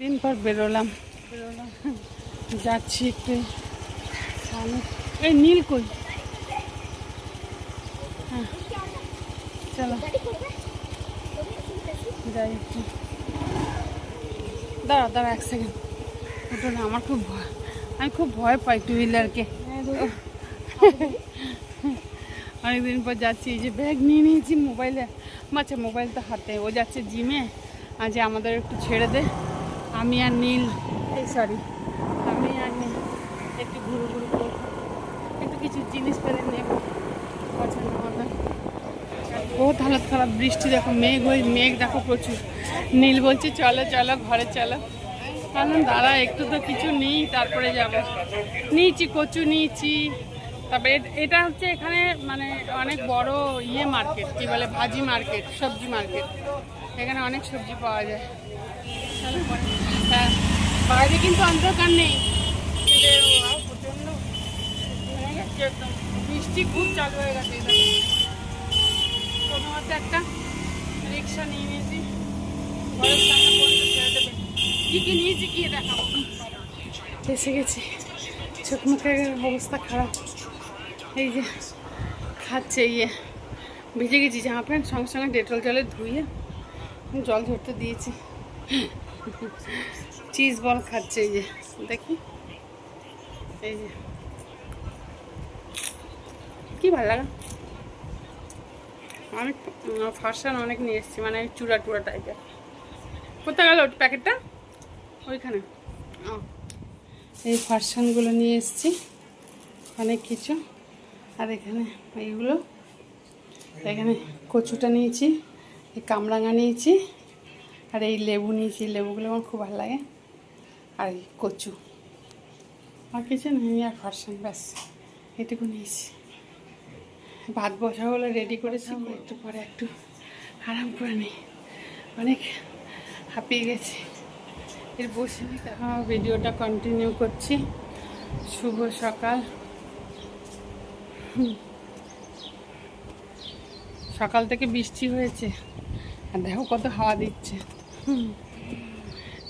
দিন পর বেরোলাম। বেরোলাম যাচ্ছি একটু এই নীল কই? হ্যাঁ। চলো। যাই একটু। দাঁড়া দাঁড়া এক সেকেন্ড ওটা না, আমার খুব ভয়। আমি খুব ভয় পাই টু হুইলারকে অনেকদিন পর যাচ্ছি, এই যে ব্যাগ নিয়ে নিয়েছি মোবাইলে। আচ্ছা মোবাইল তো হাতে। ও যাচ্ছে জিমে আজ আমাদের একটু ছেড়ে দে। আমি আর নীল। এই সরি আমি আর নীল। একটু ঘুরু ঘুরু করব। একটু কিছু জিনিস পেলে নেব। পছন্দ মতো বহুত হালত খারাপ বৃষ্টি দেখো মেঘ ওই মেঘ দেখো প্রচুর। নীল বলছে চলো চলো ঘরে চলো। কারণ দাঁড়া একটু তো কিছু নেই তারপরে যাব। নিয়েছি কচু নিয়েছি। তারপরে এটা হচ্ছে এখানে মানে অনেক বড় ইয়ে মার্কেট কি বলে ভাজি মার্কেট সবজি মার্কেট। এখানে অনেক সবজি পাওয়া যায়। হ্যাঁ বাইরে কিন্তু অন্ধকার নেই। গেছে একদম। বৃষ্টি খুব চালু হয়ে গেছে এই দেখো। একটা রিক্সা নিয়ে নিয়েছি। ঘরের সামনে পর্যন্ত ছেড়ে দেবে। কী কী নিয়েছি কি দেখাবো। এসে গেছি। চোখ মুখের অবস্থা খারাপ। এই যে খাচ্ছে ইয়ে ভিজে গেছি। জামা প্যান্ট সঙ্গে সঙ্গে ডেটল জলে ধুয়ে জল ঝরতে দিয়েছি। চিজ বল খাচ্ছে এই যে দেখি এই যে। কি ভালো লাগে? অনেক ফার্সান অনেক নিয়ে এসেছি মানে চূড়া টুড়া টাইপের কোথায় গেল প্যাকেটটা? ওইখানে। এই ফার্সানগুলো নিয়ে এসেছি, অনেক কিছু। আর এখানে এইগুলো, এখানে কচুটা নিয়েছি কামরাঙা নিয়েছি। আর এই লেবু নিয়েছি লেবুগুলো আমার খুব ভালো লাগে। আর এই কচু। আর কিছু নেই আর ফার্সান ব্যাস। এটুকু নিয়েছি। ভাত বসা হলে রেডি করেছি একটু পরে একটু আরাম করে নিই। অনেক হাঁপিয়ে গেছি। এর বসে এখন ভিডিওটা কন্টিনিউ করছি। শুভ সকাল। সকাল থেকে বৃষ্টি হয়েছে। আর দেখো কত হাওয়া দিচ্ছে।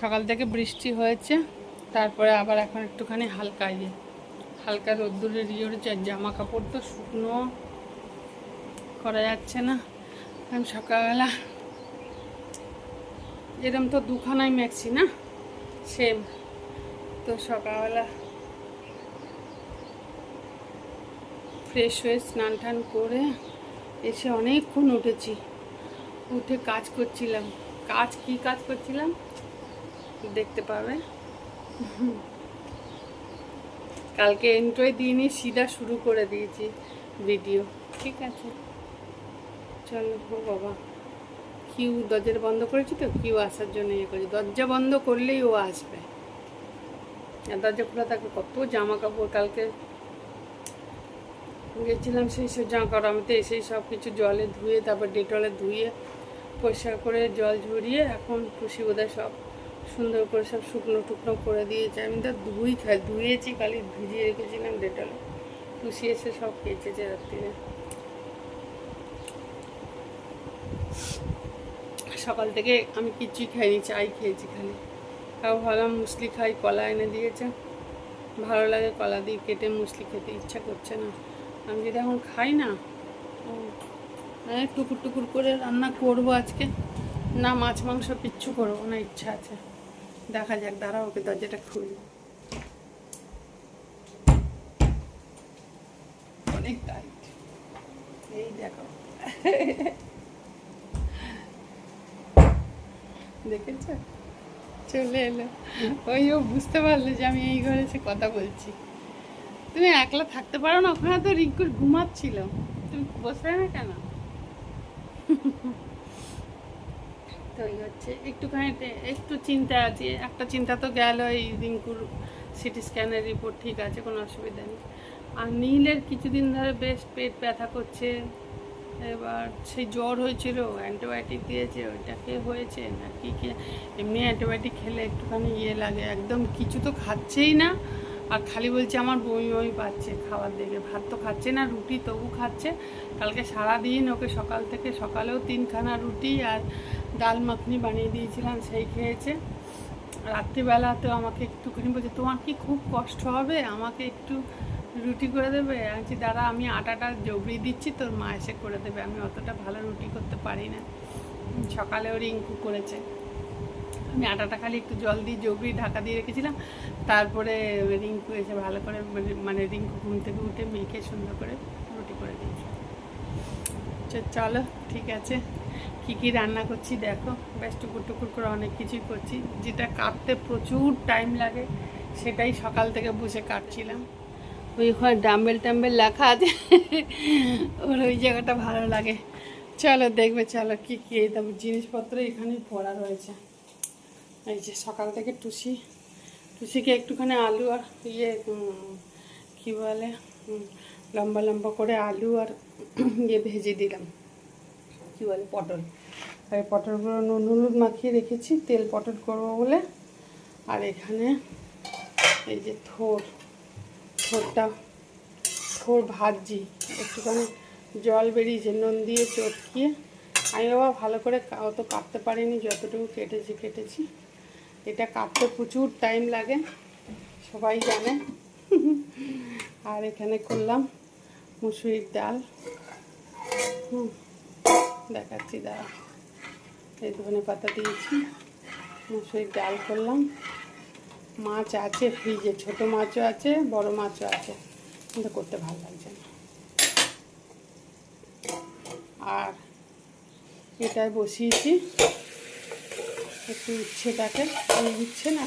সকাল থেকে বৃষ্টি হয়েছে, তারপরে আবার এখন একটুখানি হালকা ইয়ে। হালকা রোদ্দুরের ইয়ে আর জামা কাপড় তো শুকনো, করা যাচ্ছে না। কারণ সকালবেলা এরম তো দুখানাই মেখছি না? সেম। তো সকালবেলা ফ্রেশ হয়ে স্নান টান করে এসে অনেকক্ষণ উঠেছি। উঠে কাজ করছিলাম। কাজ কি কাজ করছিলাম? দেখতে পাবে। কালকে এন্ট্রয় দিইনি, সিধা শুরু করে দিয়েছি ভিডিও ঠিক আছে। চলো বাবা। কিউ দরজাটা বন্ধ করেছি তো কিউ আসার জন্য ইয়ে করেছি। দরজা বন্ধ করলেই ও আসবে। আর দরজা খোলা থাকবে কত জামা কাপড় কালকে গেছিলাম সেই সব জামা কাপড় আমি তো এসেই সব কিছু জলে ধুয়ে, তারপর ডেটলে ধুয়ে পরিষ্কার করে জল ঝরিয়ে এখন খুশি বোধহয় সব সুন্দর করে সব শুকনো টুকনো করে দিয়েছে। আমি তো ধুই খাই, ধুয়েছি, খালি ভিজিয়ে রেখেছিলাম ডেটলে। টুসি এসে সব কেচেছে রাত্রিরে। সকাল থেকে আমি কিচ্ছুই খাইনি, চাই খেয়েছি খালি। তাও ভাবলাম মুসলি খাই, কলা এনে দিয়েছে। ভালো লাগে কলা দিয়ে কেটে মুসলি খেতে ইচ্ছা করছে না। আমি যদি এখন খাই না টুকুর টুকুর করে রান্না করব আজকে। না, মাছ, মাংস কিচ্ছু করব না, ইচ্ছা আছে। দেখা যাক দাঁড়া ওকে দরজাটা খুলি। অনেক টাইট এই দেখো। দেখেছ? চলে এলো। ওই, ও বুঝতে পারল যে আমি এই ঘরে এসে কথা বলছি। তুমি একলা থাকতে পারো না, ওখানে তো রিঙ্কুর ঘুমাচ্ছিল। তুমি বসবে না কেন? তো হচ্ছে একটুখানি একটু চিন্তা আছে, একটা চিন্তা তো গেল এই রিঙ্কুর সিটি স্ক্যানের রিপোর্ট ঠিক আছে, কোনো অসুবিধা নেই। আর নীলের কিছুদিন ধরে বেশ পেট ব্যথা করছে, এবার সেই জ্বর হয়েছিল, অ্যান্টিবায়োটিক দিয়েছে ওইটাকে হয়েছে, না কি কি এমনি অ্যান্টিবায়োটিক খেলে একটুখানি ইয়ে লাগে, একদম কিছু তো খাচ্ছেই না আর খালি বলছে আমার বমি বমি পাচ্ছে খাবার দেখে ভাত তো খাচ্ছে না রুটি তবু খাচ্ছে। কালকে সারাদিন ওকে সকাল থেকে সকালেও তিনখানা রুটি আর ডাল মাখনি বানিয়ে দিয়েছিলাম সেই খেয়েছে। রাত্রিবেলাতেও আমাকে একটুখানি বলছে তোমার কি খুব কষ্ট হবে? আমাকে একটু রুটি করে দেবে? বলছি, দাঁড়া আমি আটাটা জবড়ি দিচ্ছি তোর মা এসে করে দেবে। আমি অতটা ভালো রুটি করতে পারি না। সকালেও রিঙ্কু করেছে। আমি আটাটা খালি একটু জল দিয়ে জবড়ি ঢাকা দিয়ে রেখেছিলাম। তারপরে রিঙ্কু এসে ভালো করে মানে- রিঙ্কু ঘুম থেকে উঠে মেখে সুন্দর করে রুটি করে দিয়েছে। আচ্ছা, চলো ঠিক আছে। কি কি রান্না করছি দেখো। বেশ টুকুর টুকুর করে অনেক কিছুই করছি। যেটা কাটতে প্রচুর টাইম লাগে সেটাই সকাল থেকে বসে কাটছিলাম। ওই ওখানে ডাম্বেল টাম্বেল লেখা আছে ওর ওই জায়গাটা ভালো লাগে। চলো দেখবে চলো কি কী জিনিসপত্র এখানে পড়া রয়েছে। এই যে সকাল থেকে টুসি, টুসিকে একটুখানি আলু আর ইয়ে কি বলে লম্বা লম্বা করে আলু আর ইয়ে ভেজে দিলাম। কি বলে, পটল। আর পটলগুলো নুন হলুদ মাখিয়ে রেখেছি, তেল পটল করব বলে। আর এখানে এই যে থোর, থোরটা, থোর ভাজি, একটুখানি জল বেরিয়েছে, নুন দিয়ে চটকিয়ে। আমি বাবা ভালো করে অত কাটতে পারিনি, যতটুকু কেটেছি কেটেছি। এটা কাটতে প্রচুর টাইম লাগে, সবাই জানে। আর এখানে করলাম মুসুরির ডাল। হুম, দেখাচ্ছি দাঁড়া এই ধনে পাতা দিয়েছি, মুসুরির ডাল করলাম। মাছ আছে ফ্রিজে, ছোট মাছও আছে, বড় মাছও আছে, কিন্তু করতে ভালো লাগছে না। আর এটায় বসিয়েছি। একটু উচ্ছেটাকে এই উচ্ছে না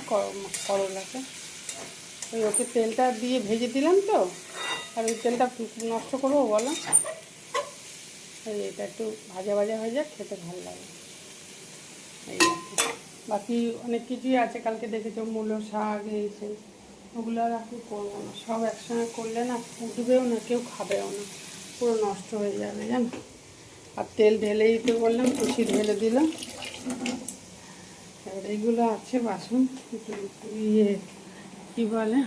করলাকে। ওই ওকে তেলটা দিয়ে ভেজে দিলাম তো, আর ওই তেলটা নষ্ট করব বলো। এই এটা একটু ভাজা ভাজা হয়ে যাক, খেতে ভালো লাগে। এই। বাকি অনেক কিছুই আছে, কালকে দেখেছ মূলো শাক, এই সেই। ওগুলো আর এখন করব না। সব একসঙ্গে করলে না উঠবেও না, কেউ খাবেও না। পুরো নষ্ট হয়ে যাবে, জানো? আর তেল ঢেলেই দিতে বললাম খুশি ঢেলে দিলাম। এবার এইগুলো আছে বাসন। ইয়ে কী বলে?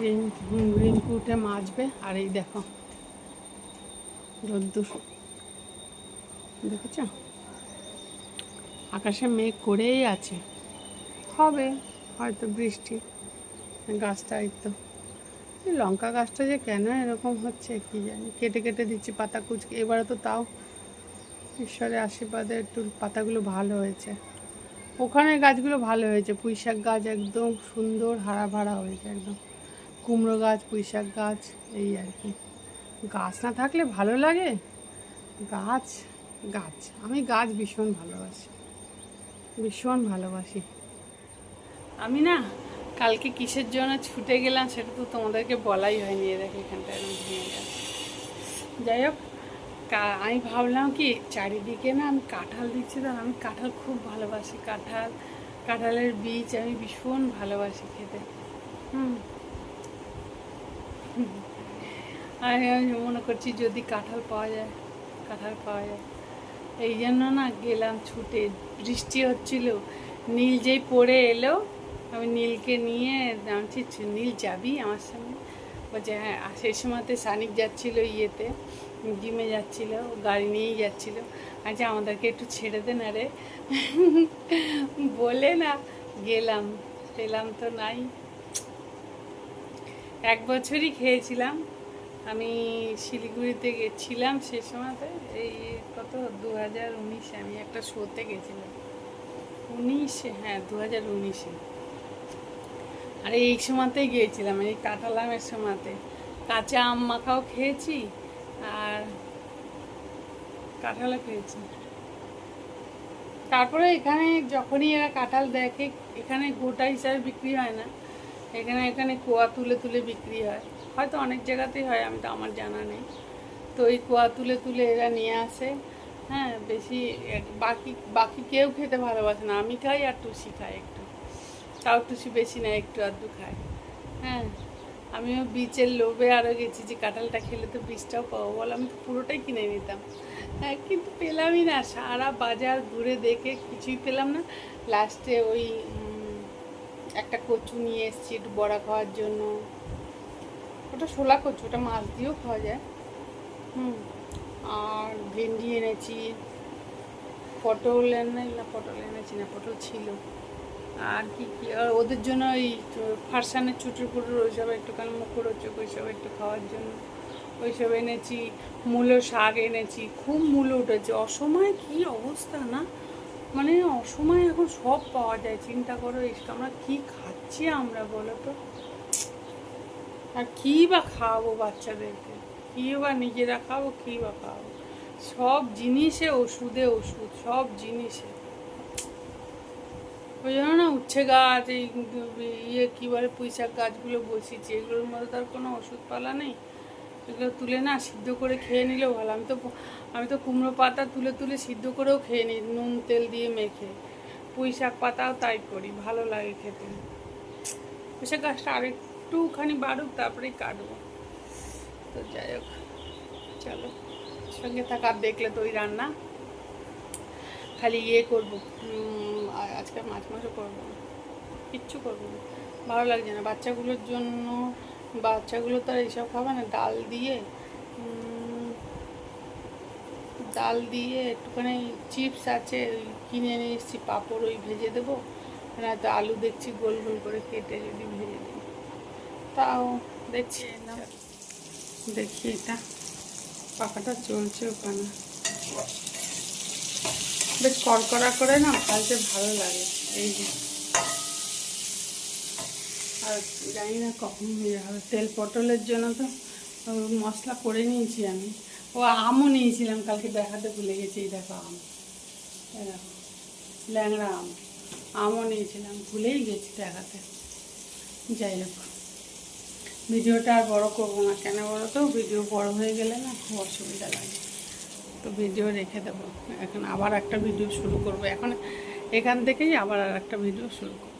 রিং- হুম, রিঙ্কু উঠে মাজবে। আর এই দেখো রোদ্দুর। দেখেছ? আকাশে মেঘ করেই আছে। হবে হয়তো বৃষ্টি। গাছটা এই তো। লঙ্কা গাছটা যে কেন এরকম হচ্ছে কি জানি। কেটে কেটে দিচ্ছি পাতা কুচকে। এবারে তো তাও ঈশ্বরের আশীর্বাদে একটু পাতাগুলো ভালো হয়েছে। ওখানে গাছগুলো ভালো হয়েছে। পুঁই শাক গাছ একদম সুন্দর হারা ভাড়া হয়েছে একদম। কুমড়ো গাছ পুঁই শাক গাছ, এই আর কি। গাছ না থাকলে ভালো লাগে? গাছ গাছ। আমি গাছ ভীষণ ভালোবাসি। ভীষণ ভালোবাসি। আমি না, কালকে কিসের জন্য ছুটে গেলাম সেটা তো তোমাদেরকে বলাই হয়নি। এ দেখো এখানটা যাই হোক আমি ভাবলাম কি চারিদিকে না আমি কাঁঠাল দিচ্ছি তো, আমি কাঁঠাল খুব ভালোবাসি, কাঁঠাল, কাঁঠালের বীজ আমি ভীষণ ভালোবাসি খেতে। হুম। আমি আমি মনে করছি যদি কাঁঠাল পাওয়া যায়, কাঁঠাল পাওয়া যায়। এই জন্য না গেলাম ছুটে, বৃষ্টি হচ্ছিল, নীল যেই পড়ে এলো, আমি নীলকে নিয়ে জানছি নীল যাবি আমার সঙ্গে বলছে হ্যাঁ সেই সময়তে সানিক যাচ্ছিল ইয়েতে জিমে যাচ্ছিল, গাড়ি নিয়েই যাচ্ছিল। আচ্ছা আমাদেরকে একটু ছেড়ে দে না রে বলে না, গেলাম। পেলাম তো নাই। এক বছরই খেয়েছিলাম। আমি শিলিগুড়িতে গেছিলাম সে সময়তে, এই কত দু হাজার উনিশে, আমি একটা শোতে গেছিলাম। উনিশে হ্যাঁ দু হাজার উনিশে। আর, এই সময়তেই গিয়েছিলাম, এই কাঁঠাল আমের সময়তে। কাঁচা আম মাখাও খেয়েছি আর কাঁঠালও খেয়েছি। তারপরে এখানে যখনই এরা কাঁঠাল দেখে, এখানে গোটা হিসাবে বিক্রি হয় না। এখানে এখানে কোয়া তুলে তুলে বিক্রি হয়। হয়তো অনেক জায়গাতেই হয়, আমি তো, আমার জানা নেই। তো এই কোয়া তুলে তুলে এরা নিয়ে আসে। হ্যাঁ বেশি বাকি বাকি কেউ খেতে ভালোবাসে না। আমি খাই আর টুসি খাই একটু। তাও টুসি বেশি না, একটু আধটু খাই। হ্যাঁ আমিও বীজের লোভে আরও গেছি যে কাঁঠালটা খেলে তো বীজটাও পাবো বলে, আমি তো পুরোটাই কিনে নিতাম। হ্যাঁ কিন্তু পেলামই না, সারা বাজার ঘুরে দেখে কিছুই পেলাম না। লাস্টে ওই একটা কচু নিয়ে এসেছি একটু বড়া খাওয়ার জন্য। ওটা শোলা কচু, ওটা মাছ দিয়েও খাওয়া যায়। হুম, আর ভেন্ডি এনেছি। পটল এনে, না, পটল এনেছি না, পটল ছিল। আর কি কি? ওদের জন্য ওই ফারসানের চুটুর পুটুর ওইসব একটুখানি মুখরোচক ওইসব একটু খাওয়ার জন্য ওইসব এনেছি, মূলো শাক এনেছি, খুব মূলো উঠেছে। অসময়ে কি অবস্থা না? মানে অসময়ে এখন সব পাওয়া যায়, চিন্তা করো এসব আমরা কি খাচ্ছি আমরা বলো তো? আর কী বা খাওয়াবো বাচ্চাদেরকে? কী বা নিজেরা খাব, কী বা খাওয়াবো? সব জিনিসে ওষুধে ওষুধ, সব জিনিসে। ওই জন্য না, উচ্ছে গাছ, এই ইয়ে কী বলে, পুঁই শাক গাছগুলো বসিয়েছি, এগুলোর মধ্যে তার কোনো ওষুধপালা নেই। এগুলো তুলে না, সিদ্ধ করে খেয়ে নিলেও ভালো। আমি তো আমি তো কুমড়ো পাতা তুলে তুলে সিদ্ধ করেও খেয়ে নিই, নুন, তেল দিয়ে মেখে। পুঁই শাক পাতাও তাই করি, ভালো লাগে খেতে। পুঁই শাক গাছটা আরেকটুখানি বাড়ুক, তারপরেই কাটবো। তো যাই হোক, চলো। সঙ্গে থাকার দেখলে তো ওই রান্না। খালি ইয়ে করব উম, আ- আজকে মাছ মাছও করব না। কিচ্ছু করব না। ভালো লাগছে না। বাচ্চাগুলোর জন্য বাচ্চাগুলো তো আর এইসব খাবে না। ডাল দিয়ে ডাল দিয়ে একটুখানি চিপস আছে ওই কিনে এনে এসেছি পাঁপড় ওই ভেজে দেবো। নয়তো আলু দেখছি গোল গোল করে কেটে যদি ভেজে দিই। তাও দেখছি। দেখি এটা। পাখাটা চলছে ওখানে। বেশ কড়কড়া করে না ফালতে ভালো লাগে। এই যে। আর জানি না কখন ইয়ে হবে তেল পটলের জন্য তো মশলা করে নিয়েছি আমি। ও আমও নিয়েছিলাম, কালকে দেখাতে ভুলে গেছি, এই দেখো আম। ল্যাংড়া আম। আমও নিয়েছিলাম, ভুলেই গেছি দেখাতে। যাই হোক। ভিডিওটা আর বড় করব না। কেন বলো তো? ভিডিও বড় হয়ে গেলে না খুব অসুবিধা লাগে। তো ভিডিও রেখে দেবো। এখন আবার একটা ভিডিও শুরু করব। এখন এখান থেকেই আবার আর একটা ভিডিও শুরু করব।